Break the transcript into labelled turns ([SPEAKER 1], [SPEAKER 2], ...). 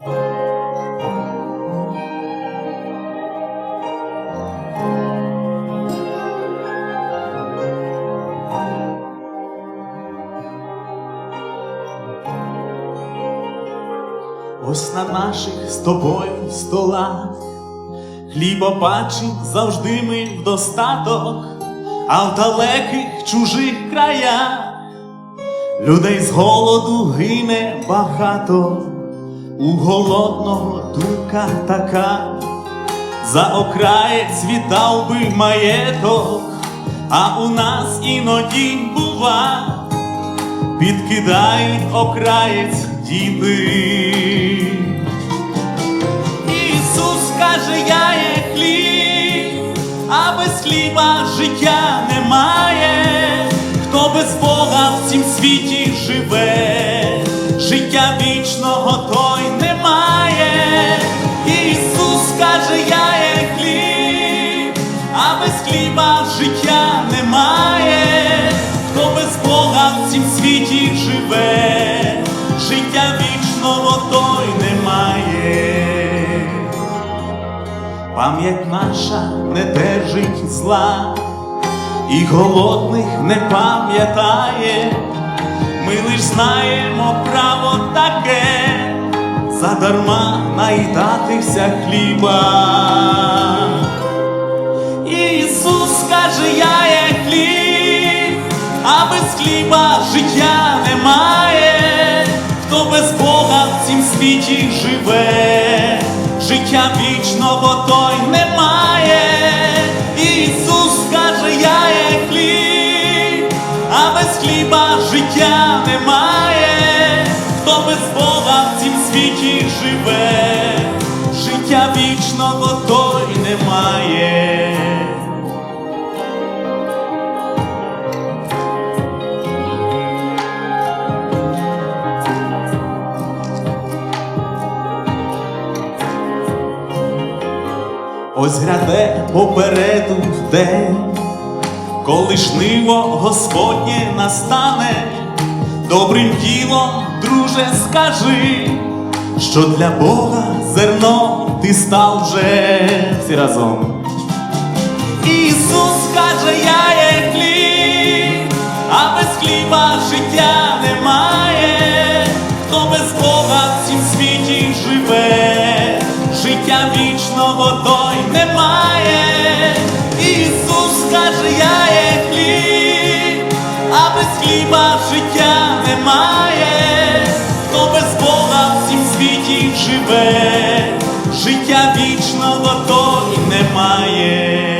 [SPEAKER 1] Ось на наших з тобою столах хліба бачим завжди ми в достаток, а в далеких чужих краях людей з голоду гине багато, у голодного думка така, за окраєць віддав би маєток, а у нас іноді бува підкидають окраєць діти. Ісус каже, я є хліб, а без хліба життя життя вічного той немає. Ісус каже, я є хліб, а без хліба життя немає. Хто без Бога в цім світі живе, життя вічного той немає. Пам'ять наша не держить зла, і голодних не пам'ятає. Ми лиш знаємо таке, задарма наїдатися хліба. Ісус каже, я є хліб, а без хліба життя немає. Хто без Бога в цім світі живе, життя вічного той немає. Немає. Ось гряде попереду день, коли жниво Господнє настане, добрим ділом, друже, скажи, що для Бога зерно ти став вже всі разом. Ісус каже, я є хліб, а без хліба життя немає. Хто без Бога в цім світі живе, життя вічного той немає. Ісус каже, я є хліб, а без хліба життя немає. живе, життя вічного то і немає.